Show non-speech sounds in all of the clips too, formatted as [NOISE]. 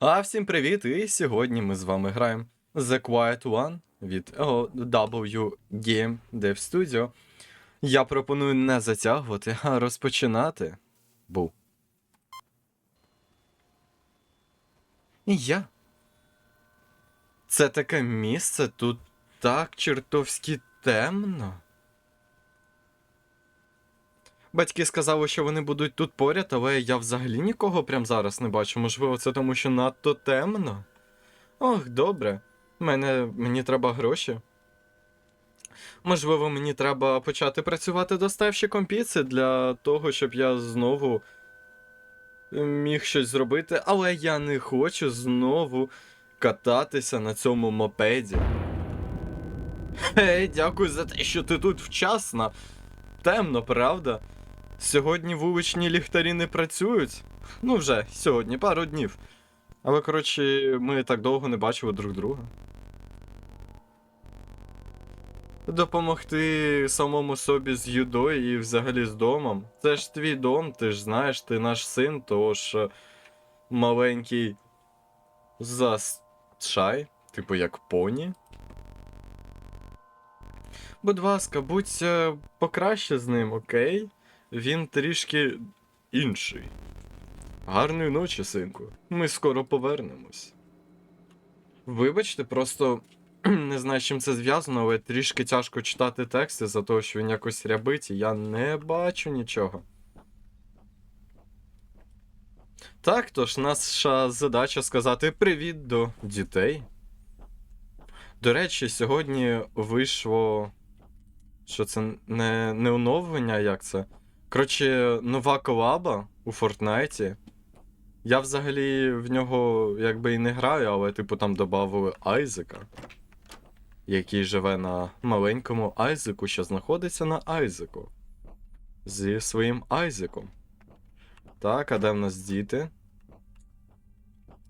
А всім привіт! І сьогодні ми з вами граємо The Quiet One від W Game Dev Studio. Я пропоную не затягувати, а розпочинати. Бу. І я. Це таке місце, тут так чертовськи темно. Батьки сказали, що вони будуть тут поряд, але я взагалі нікого прямо зараз не бачу. Можливо, це тому, що надто темно. Ох, добре. Мене, мені треба гроші. Можливо, мені треба почати працювати доставщиком піци для того, щоб я знову міг щось зробити, але я не хочу знову кататися на цьому мопеді. Гей, дякую за те, що ти тут вчасно. Темно, правда? Сьогодні вуличні ліхтарі не працюють. Ну, вже сьогодні, пару днів. Але, коротше, ми так довго не бачили друг друга. Допомогти самому собі з юдою і взагалі з домом. Це ж твій дом, ти ж знаєш, ти наш син, тож е, маленький зашай, типу як поні. Будь ласка, будь е, покраще з ним, окей? Він трішки інший. Гарної ночі, синку. Ми скоро повернемось. Вибачте, просто [CLEARS THROAT] не знаю, з чим це зв'язано, але трішки тяжко читати тексти за того, що він якось рябить, і я не бачу нічого. Так, тож наша задача сказати привіт до дітей. До речі, сьогодні вийшло. Що це не, не оновлення, як це? Коротше, нова колаба у Фортнайті. Я взагалі в нього якби і не граю, але типу там додали Айзека, який живе на маленькому Айзеку, що знаходиться на Айзеку. Зі своїм Айзеком. Так, а де в нас діти?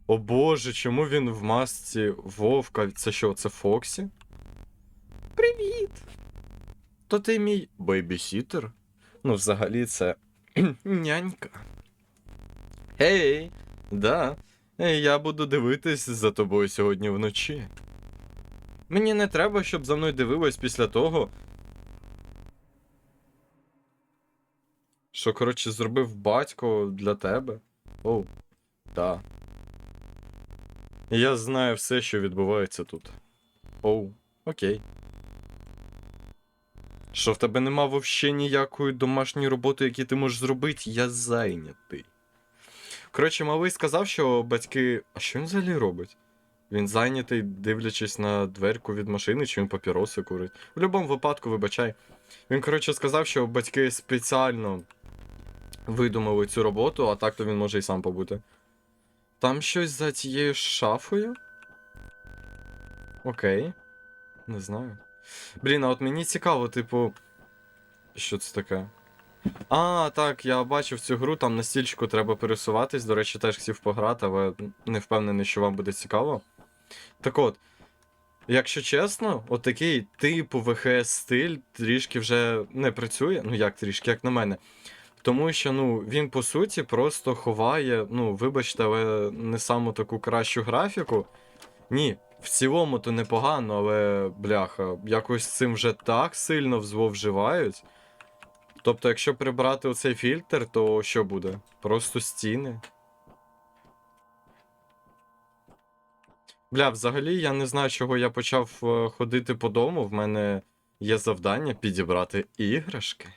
О боже, чому він в масці Вовка? Це що, це Фоксі? Привіт! То ти мій бейбісітер? Ну, взагалі, це [CLEARS THROAT] нянька. Гей, да. Я буду дивитись за тобою сьогодні вночі. Мені не треба, щоб за мною дивилось після того. Що, коротше, зробив батько для тебе? Оу, да. Я знаю все, що відбувається тут. Оу, окей. Що в тебе нема вовще ніякої домашньої роботи, які ти можеш зробити, я зайнятий. Коротше, малий сказав, що батьки. А що він взагалі робить? Він зайнятий, дивлячись на дверку від машини, чи він папіроси курить. В будь-якому випадку, вибачай. Він, коротше, сказав, що батьки спеціально видумали цю роботу, а так то він може і сам побути. Там щось за тією шафою? Окей. Не знаю. Блін, а от мені цікаво, типу. Що це таке? А, так, я бачив цю гру, там на стільчику треба пересуватись. До речі, теж хотів пограти, але не впевнений, що вам буде цікаво. Так от, якщо чесно, от такий типу ВХС стиль трішки вже не працює. Ну як трішки, як на мене. Тому що, ну, він по суті просто ховає, ну, вибачте, але не саму таку кращу графіку. Ні, в цілому то непогано, але бляха, якось цим вже так сильно зловживають. Тобто, якщо прибрати оцей фільтр, то що буде? Просто стіни. Бля, взагалі я не знаю, чого я почав е, ходити по дому. В мене є завдання підібрати іграшки.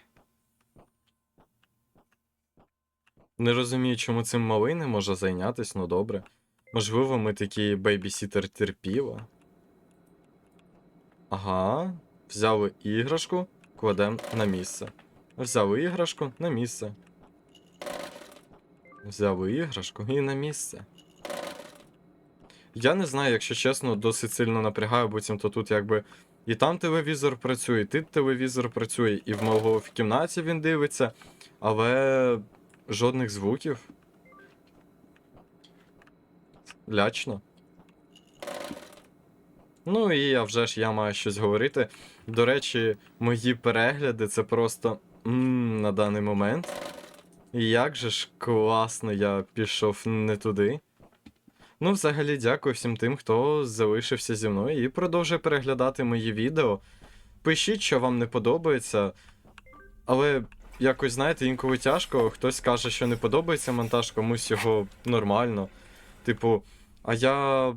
Не розумію, чому цим малий не може зайнятися, ну добре. Можливо, ми такі бейбісітер терпіла. Ага. Взяли іграшку, кладемо на місце. Взяли іграшку на місце. Взяли іграшку і на місце. Я не знаю, якщо чесно, досить сильно напрягаю, буцімто тут якби і там телевізор працює, і тут телевізор працює, і в мого в кімнаті він дивиться, але жодних звуків. Лячно. Ну і я вже ж я маю щось говорити. До речі, мої перегляди це просто м на даний момент. І як же ж класно я пішов не туди. Ну, взагалі, дякую всім тим, хто залишився зі мною і продовжує переглядати мої відео. Пишіть, що вам не подобається. Але якось, знаєте, інколи тяжко. Хтось каже, що не подобається монтаж, комусь його нормально. Типу, а я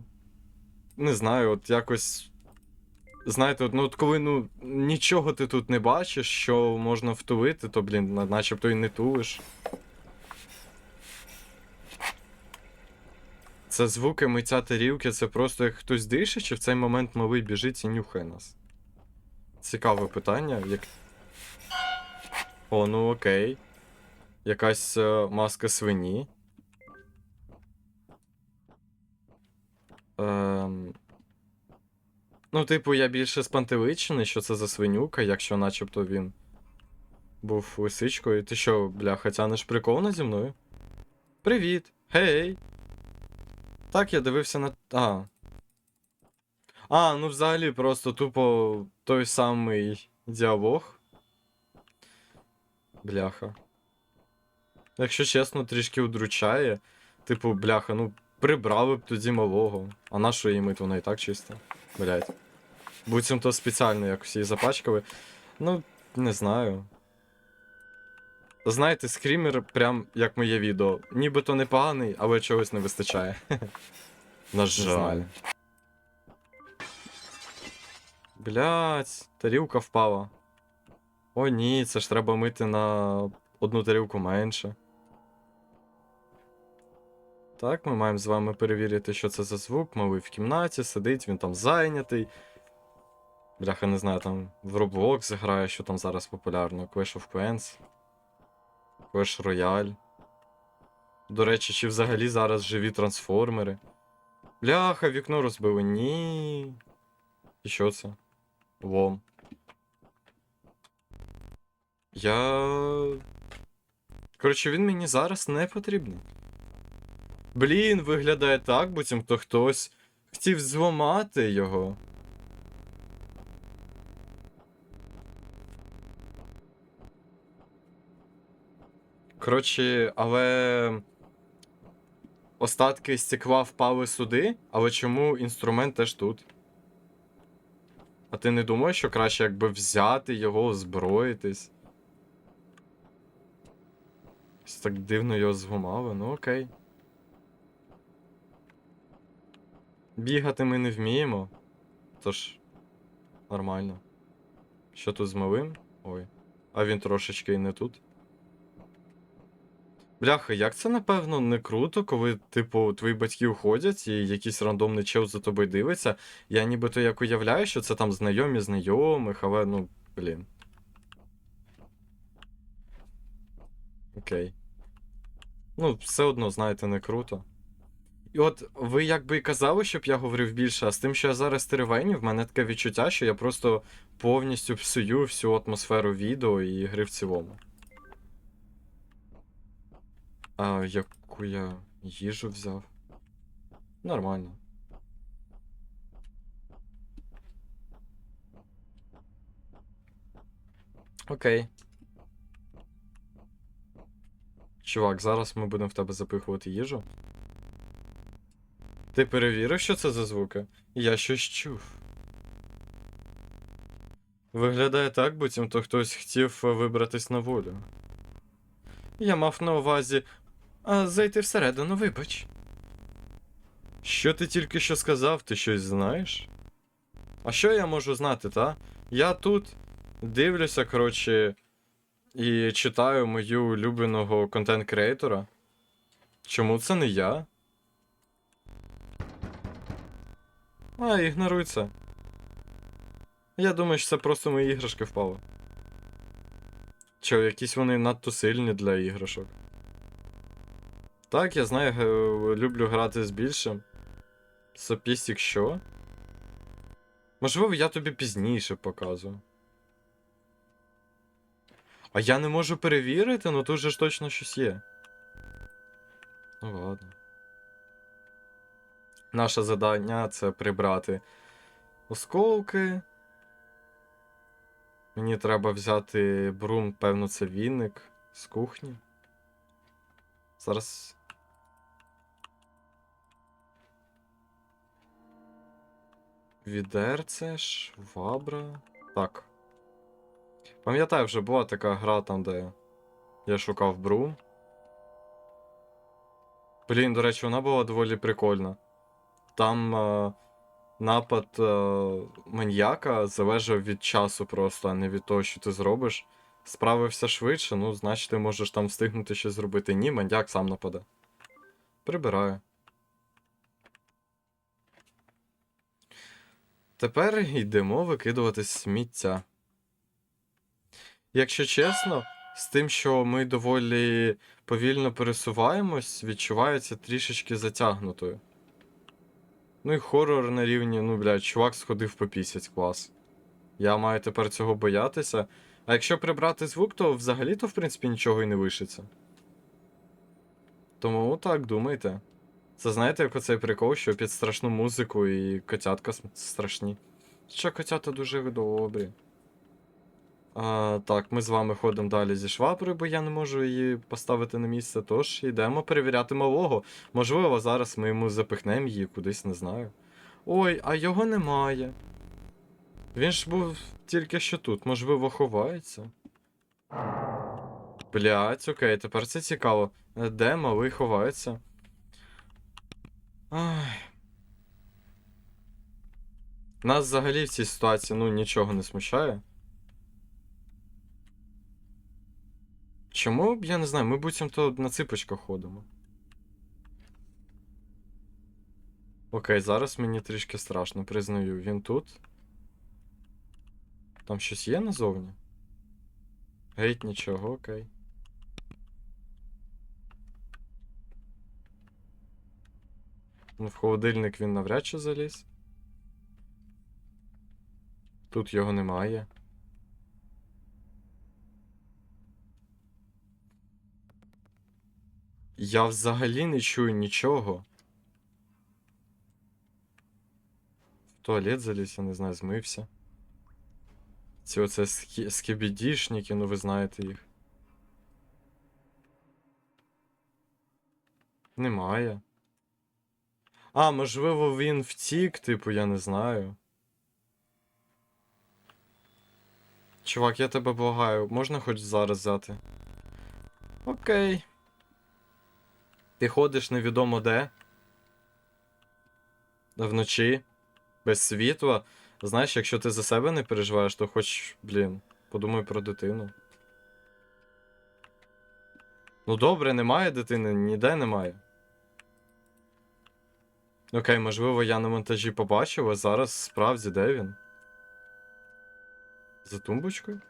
не знаю, от якось. Знаєте, от, ну от коли ну, нічого ти тут не бачиш, що можна втулити, то, блін, начебто і не тулиш. Це звуки миття тарілки, це просто як хтось дише, чи в цей момент малий біжить і нюхає нас? Цікаве питання. Як... О, ну окей. Якась е, маска свині. Ем... Ну, типу, я більше спантеличений, що це за свинюка, якщо начебто він був лисичкою. Ти що, бляха, тянеш прикол наді мною? Привіт! Гей! Так, я дивився на. А. А, ну взагалі просто тупо той самий діалог. Бляха. Якщо чесно, трішки удручає. Типу, бляха, ну прибрали б тоді малого. А на що її мити, вона і так чиста. Блять. Буцімто спеціально якось її запачкали. Ну, не знаю. Знаєте, скрімер, прям як моє відео. Нібито непоганий, але чогось не вистачає. [LAUGHS] На жаль. Блять, тарілка впала. О, ні, це ж треба мити на одну тарілку менше. Так, ми маємо з вами перевірити, що це за звук. Малий в кімнаті сидить, він там зайнятий. Бляха, не знаю, там в Roblox грає, що там зараз популярно. Clash of Clans. Clash Royale. До речі, чи взагалі зараз живі трансформери? Бляха, вікно розбили. Ні. І що це? Лом. Я. Коротше, він мені зараз не потрібний. Блін, виглядає так, буцімто хтось хотів зламати його. Коротше, але. Остатки стекла впали сюди, але чому інструмент теж тут? А ти не думаєш, що краще якби взяти його, озброїтись? Ось Так дивно його згумали, ну окей. Бігати ми не вміємо. Тож. Нормально. Що тут з малим? Ой. А він трошечки і не тут. Бляха, як це напевно не круто, коли, типу, твої батьки уходять і якийсь рандомний чел за тобою дивиться. Я нібито як уявляю, що це там знайомі знайомих, але ну, блін. Окей. Ну, все одно, знаєте, не круто. І от ви якби і казали, щоб я говорив більше, а з тим, що я зараз теревеню, в мене таке відчуття, що я просто повністю псую всю атмосферу відео і гри в цілому. А яку я їжу взяв? Нормально. Окей. Чувак, зараз ми будемо в тебе запихувати їжу. Ти перевірив, що це за звуки? Я щось чув. Виглядає так, буцімто хтось хотів вибратись на волю. Я мав на увазі. А зайти всередину, вибач. Що ти тільки що сказав, ти щось знаєш? А що я можу знати, та? Я тут дивлюся, коротше, і читаю мою улюбленого контент-креатора. Чому це не я? А, ігноруй це. Я думаю, що це просто мої іграшки впали. Чи якісь вони надто сильні для іграшок. Так, я знаю, люблю грати з більшим. Сопістік що? Можливо, я тобі пізніше показую. А я не можу перевірити, ну тут же ж точно щось є. Ну ладно. Наше завдання це прибрати осколки. Мені треба взяти брум, певно, це віник з кухні. Зараз. Відерце, швабра. Так. Пам'ятаю, вже була така гра там, де я шукав брум. Блін, до речі, вона була доволі прикольна. Там е, напад е, маньяка залежав від часу просто, а не від того, що ти зробиш. Справився швидше, ну, значить, ти можеш там встигнути щось зробити. Ні, маньяк сам нападе. Прибираю. Тепер йдемо викидувати сміття. Якщо чесно, з тим, що ми доволі повільно пересуваємось, відчувається трішечки затягнутою. Ну і хорор на рівні, ну, блядь, чувак сходив по пісять клас. Я маю тепер цього боятися. А якщо прибрати звук, то взагалі-то, в принципі, нічого і не вишиться. Тому так, думайте. Це знаєте, як оцей прикол, що під страшну музику і котятка страшні. Що котята дуже добрі. Так, ми з вами ходимо далі зі шваброю, бо я не можу її поставити на місце. Тож йдемо перевіряти малого. Можливо, зараз ми йому запихнемо її кудись, не знаю. Ой, а його немає. Він ж був тільки що тут, можливо, ховається. Блять, окей, тепер це цікаво. Де малий ховається? Ай. Нас взагалі в цій ситуації ну нічого не смущає. Чому б я не знаю, ми буцімто на ципочках ходимо. Окей, зараз мені трішки страшно, признаю. Він тут. Там щось є назовні? Геть нічого, окей. Ну, в холодильник він навряд чи заліз. Тут його немає. Я взагалі не чую нічого. В туалет заліз, я не знаю, змився. Ці оце скі- скібідішники, ну ви знаєте їх. Немає. А, можливо, він втік, типу, я не знаю. Чувак, я тебе благаю, можна хоч зараз взяти? Окей. Ти ходиш невідомо де. Вночі. Без світла. Знаєш, якщо ти за себе не переживаєш, то хоч, блін, подумай про дитину. Ну добре, немає дитини, ніде немає. Окей, можливо, я на монтажі побачив, а зараз справді де він? За тумбочкою?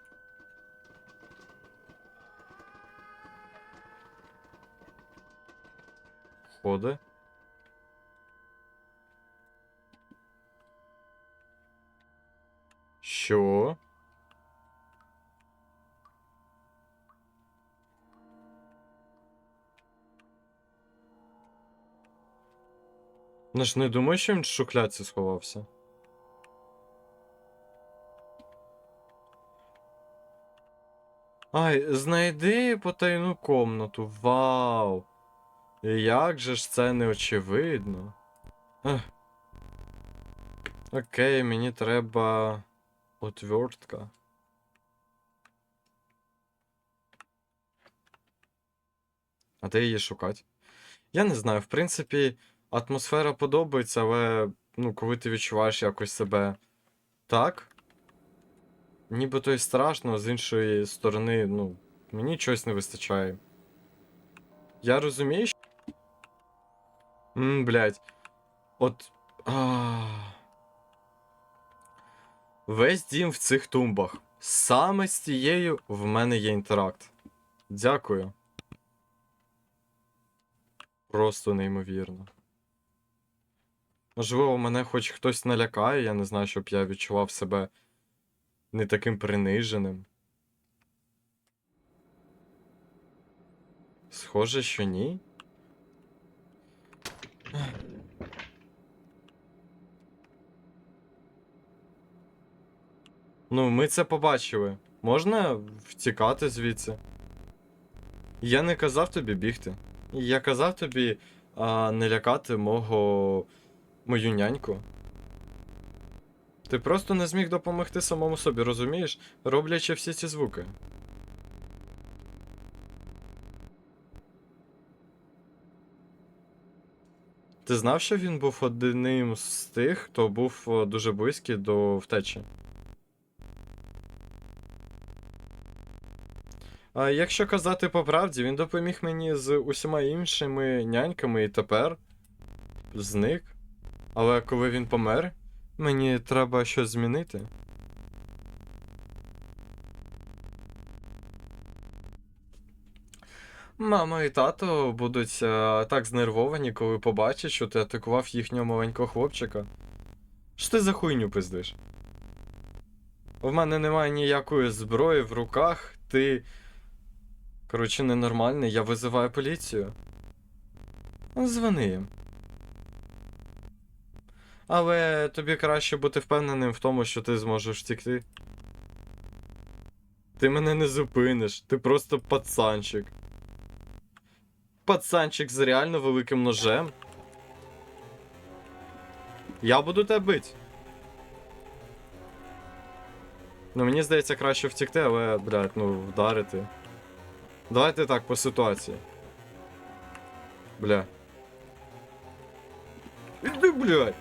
Ходи. Що? Ну ж не думаю, що він в шухлядці сховався. Ай, знайди потайну комнату. Вау! Як же ж це не очевидно? Окей, мені треба отвертка. А де її шукати? Я не знаю, в принципі, атмосфера подобається, але ну, коли ти відчуваєш якось себе так. Нібито й страшно, а з іншої сторони, ну, мені чогось не вистачає. Я розумію, що. Блядь. От. А... Весь дім в цих тумбах. Саме з тією в мене є інтеракт. Дякую. Просто неймовірно. Можливо, мене хоч хтось налякає, я не знаю, щоб я відчував себе не таким приниженим. Схоже, що ні. Ну, ми це побачили. Можна втікати звідси? Я не казав тобі бігти. Я казав тобі а, не лякати мого. мою няньку. Ти просто не зміг допомогти самому собі, розумієш? Роблячи всі ці звуки. Ти знав, що він був одним з тих, хто був дуже близький до втечі? А якщо казати по правді, він допоміг мені з усіма іншими няньками і тепер зник. Але коли він помер, мені треба щось змінити. Мама і тато будуть е, так знервовані, коли побачать, що ти атакував їхнього маленького хлопчика. Що ти за хуйню пиздиш? В мене немає ніякої зброї в руках, ти. Коротше, ненормальний, я визиваю поліцію. Ну, Дзвони їм. Але тобі краще бути впевненим в тому, що ти зможеш втікти. Ти мене не зупиниш, ти просто пацанчик. Пацанчик з реально великим ножем. Я буду тебе бить. Ну, мені здається, краще втікти, але, блядь, ну, вдарити. Давайте так, по ситуації. Бля. Іди, блядь.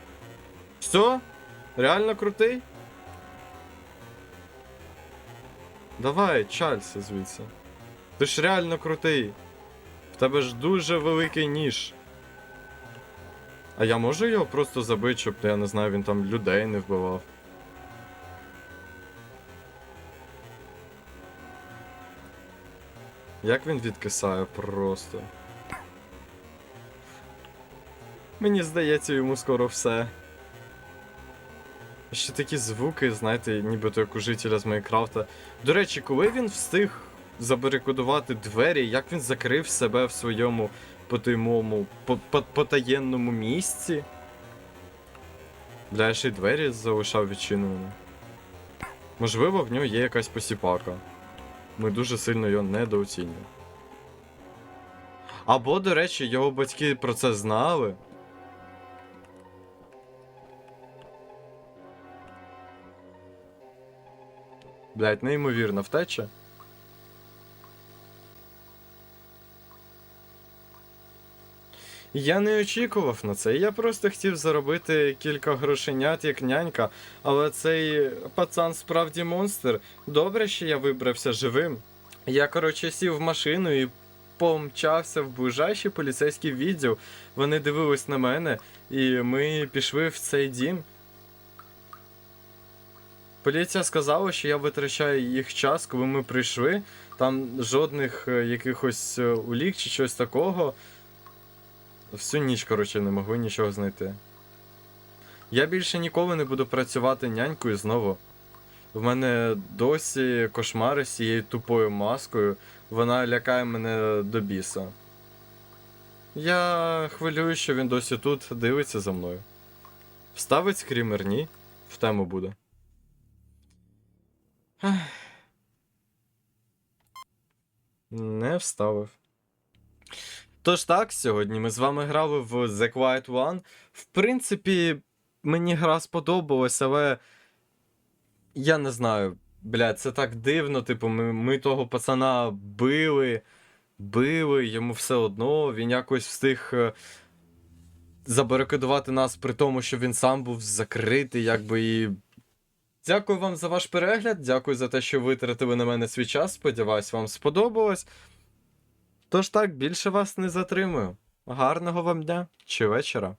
Все? Реально крутий? Давай, чалься звідси. Ти ж реально крутий. В тебе ж дуже великий ніж. А я можу його просто забити, щоб, я не знаю, він там людей не вбивав. Як він відкисає просто. Мені здається, йому скоро все. Ще такі звуки, знаєте, нібито як у жителя з Майнкрафта. До речі, коли він встиг забарикадувати двері, як він закрив себе в своєму потаймому, по- місці. Бля, ще й двері залишав відчиненими. Можливо, в нього є якась посіпака. Ми дуже сильно його недооцінюємо. Або, до речі, його батьки про це знали. Блять, неймовірна втеча. Я не очікував на це. Я просто хотів заробити кілька грошенят як нянька, але цей пацан справді монстр. Добре, що я вибрався живим. Я, коротше, сів в машину і помчався в ближайший поліцейський відділ. Вони дивились на мене, і ми пішли в цей дім. Поліція сказала, що я витрачаю їх час, коли ми прийшли. Там жодних е, якихось е, улік чи щось такого. Всю ніч, коротше, не могли нічого знайти. Я більше ніколи не буду працювати нянькою знову. В мене досі кошмари з цією тупою маскою. Вона лякає мене до біса. Я хвилюю, що він досі тут дивиться за мною. Вставить скрімер, ні? В тему буде. Не вставив. Тож так, сьогодні ми з вами грали в The Quiet One. В принципі, мені гра сподобалась, але я не знаю. Блядь, це так дивно. Типу, ми, ми того пацана били, били, йому все одно, він якось встиг е, забарикадувати нас при тому, що він сам був закритий, якби і. Дякую вам за ваш перегляд. Дякую за те, що витратили на мене свій час. Сподіваюсь, вам сподобалось. Тож так, більше вас не затримую. Гарного вам дня чи вечора.